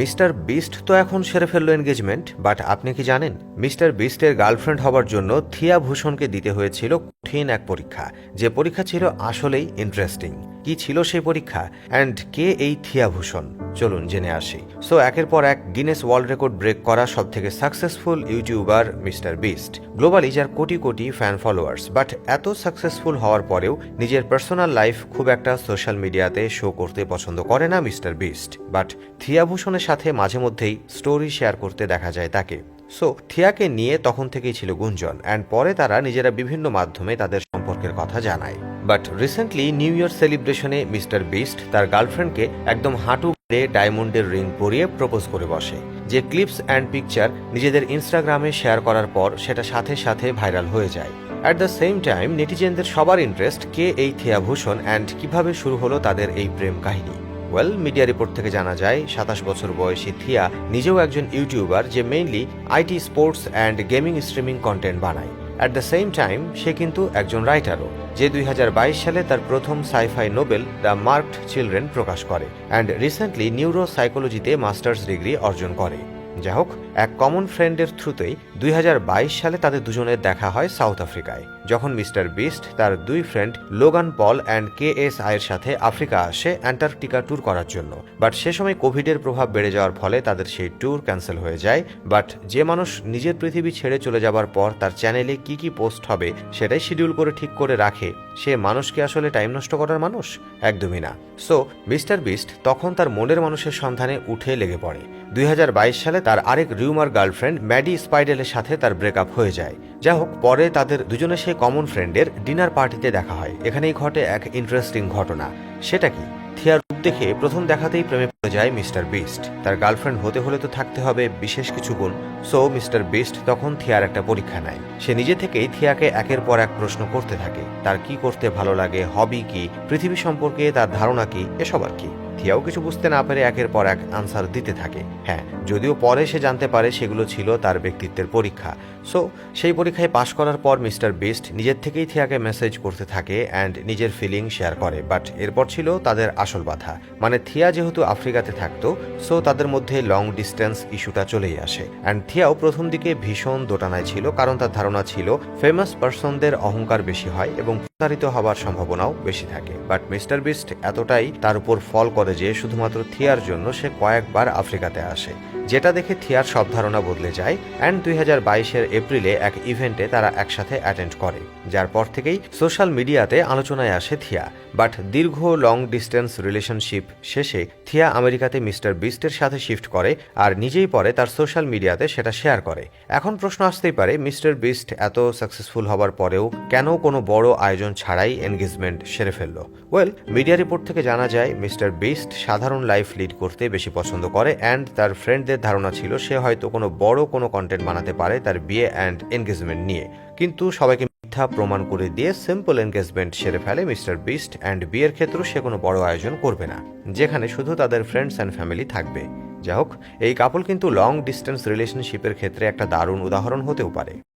Mister beast তো এখন সেরে ফেলল এনগেজমেন্ট বাট আপনি কি জানেন? মিস্টার বিস্টের গার্লফ্রেন্ড হবার জন্য থিয়া ভূষণকে দিতে হয়েছিল কঠিন এক পরীক্ষা। যে পরীক্ষা ছিল আসলেই ইন্টারেস্টিং কি ছিল সেই পরীক্ষা? অ্যান্ড কে এই থিয়াভূষণ? চলুন জেনে আসি। সো একের পর এক গিনেস ওয়ার্ল্ড রেকর্ড ব্রেক করা সব থেকে successful YouTuber mister Beast globally যার crore crore fan followers but এত সাকসেসফুল হওয়ার পরেও নিজের পার্সোনাল লাইফ খুব একটা সোশ্যাল মিডিয়াতে শো করতে পছন্দ করে না মিস্টার বিস্ট বাট থিয়াভূষণের সাথে মাঝে মধ্যেই স্টোরি শেয়ার করতে দেখা যায় তাকে। সো থিয়াকে নিয়ে তখন থেকেই ছিল গুঞ্জন অ্যান্ড পরে তারা নিজেরা বিভিন্ন মাধ্যমে তাদের সম্পর্কের কথা জানায়। বাট রিসেন্টলি নিউ ইয়ার সেলিব্রেশনে মিস্টার বিস্ট তার গার্লফ্রেন্ডকে একদম হাঁটু ডায়মন্ডের রিং পরিয়ে প্রপোজ করে বসে, যে ক্লিপস অ্যান্ড পিকচার নিজেদের ইনস্টাগ্রামে শেয়ার করার পর সেটা সাথে সাথে ভাইরাল হয়ে যায়। অ্যাট দ্য সেম টাইম নেটিজেনদের সবার ইন্টারেস্ট কে এই থিয়া ভূষণ অ্যান্ড কীভাবে শুরু হলো তাদের এই প্রেম কাহিনী। ওয়েল, মিডিয়া রিপোর্ট থেকে জানা যায়, সাতাশ বছর বয়সী থিয়া নিজেও একজন ইউটিউবার যে mainly IT sports and gaming streaming content বানায়। অ্যাট দ্য সেম টাইম, সে কিন্তু একজন রাইটারও, যে দুই হাজার বাইশ সালে তার প্রথম scifi novel the marked children প্রকাশ করে, অ্যান্ড রিসেন্টলি নিউরো সাইকোলজিতে মাস্টার্স ডিগ্রি অর্জন করে। যাই হোক এক কমন ফ্রেন্ডের থ্রুতেই দুই হাজার বাইশ সালে তাদের দুজনের দেখা হয় সাউথ আফ্রিকায় যখন মিস্টার বিস্ট তার দুই friend Logan Paul and K S আয়ের সাথে আফ্রিকা আসে অ্যান্টার্কটিকা ট্যুর করার জন্য। বাট সে সময় কোভিডের প্রভাব বেড়ে যাওয়ার ফলে তাদের সেই ট্যুর ক্যান্সেল হয়ে যায়। বাট যে মানুষ নিজের পৃথিবী ছেড়ে চলে যাবার পর তার চ্যানেলে কি কি পোস্ট হবে সেটাই শিডিউল করে ঠিক করে রাখে, সে মানুষকে আসলে টাইম নষ্ট করার মানুষ? একদমই না। সো মিস্টার বিস্ট তখন তার মনের মানুষের সন্ধানে উঠে লেগে পড়ে। দুই হাজার বাইশ সালে তার আরেক রিউমার গার্লফ্রেন্ড ম্যাডি স্পাইডেলের সাথে তার ব্রেকআপ হয়ে যায়। যা হোক, পরে তাদের দুজনে সেই কমন ফ্রেন্ডের ডিনার পার্টিতে দেখা হয়। এখানেই ঘটে এক ইন্টারেস্টিং ঘটনা। সেটা কি? থিয়ার রূপ দেখে প্রথম দেখাতেই প্রেমে পড়ে যায় মিস্টার বিস্ট। তার গার্লফ্রেন্ড হতে হলে তো থাকতে হবে বিশেষ কিছু গুণ। সো, মিস্টার বিস্ট তখন থিয়ার একটা পরীক্ষা নেয়। সে নিজে থেকেই থিয়াকে একের পর এক প্রশ্ন করতে থাকে। তার কি করতে ভালো লাগে, হবি কি, পৃথিবী সম্পর্কে তার ধারণা কি, এসব আর কি। থিয়াও কিছু বুঝতে না পেরে একের পর এক আনসার দিতে থাকে। হ্যাঁ যদিও পরে সে জানতে পারে সেগুলো ছিল তার ব্যক্তিত্বের পরীক্ষা। সো সেই পরীক্ষায় পাশ করার পর মিস্টার বেস্ট নিজের থেকেই থিয়াকে মেসেজ করতে থাকে অ্যান্ড নিজের ফিলিং শেয়ার করে। বাট এরপর ছিল তাদের আসল বাধা। মানে থিয়া যেহেতু আফ্রিকাতে থাকতো সো তাদের মধ্যে লং ডিস্টেন্স ইস্যুটা চলেই আসে। অ্যান্ড থিয়াও প্রথম দিকে ভীষণ দোটানায় ছিল, কারণ তার ধারণা ছিল ফেমাস পার্সনদের অহংকার বেশি হয় এবং প্রতারিত হবার সম্ভাবনাও বেশি থাকে। বাট মিস্টার বিস্ট এতটাই তার উপর ফল করে যে, শুধুমাত্র থিয়ার জন্য সে কয়েকবার আফ্রিকাতে আসে। যেটা দেখে থিয়ার সব ধারণা বদলে যায় অ্যান্ড দুই হাজার বাইশের এপ্রিলে এক ইভেন্টে তারা একসাথে অ্যাটেন্ড করে, যার পর থেকেই সোশ্যাল মিডিয়াতে আলোচনায় আসে থিয়া। বাট দীর্ঘ লং ডিস্টেন্স রিলেশনশিপ শেষে থিয়া আমেরিকাতে মিস্টার বিস্টের সাথে শিফট করে আর নিজেই পরে তার সোশ্যাল মিডিয়াতে সেটা শেয়ার করে। এখন প্রশ্ন আসতেই পারে, মিস্টার বিস্ট এত সাকসেসফুল হবার পরেও কেন কোনো বড় আয়োজন ছাড়াই এনগেজমেন্ট সেরে ফেলল? ওয়েল মিডিয়া রিপোর্ট থেকে জানা যায়, মিস্টার বিস্ট সাধারণ লাইফ লিড করতে বেশি পছন্দ করে অ্যান্ড তার ফ্রেন্ডদের ধারণা ছিল সে হয়তো কোনো বড় কোনো কন্টেন্ট বানাতে পারে তার বিয়ে অ্যান্ড এনগেজমেন্ট নিয়ে। কিন্তু সবাইকে মিথ্যা প্রমাণ করে দিয়ে সিম্পল এনগেজমেন্ট সেরে ফেলে মিস্টার বিস্ট অ্যান্ড বিয়ের ক্ষেত্রেও সে কোনো বড় আয়োজন করবে না, যেখানে শুধু তাদের ফ্রেন্ডস অ্যান্ড ফ্যামিলি থাকবে। যাই হোক, এই কাপল কিন্তু লং ডিস্টেন্স রিলেশনশিপের ক্ষেত্রে একটা দারুণ উদাহরণ হতেও পারে।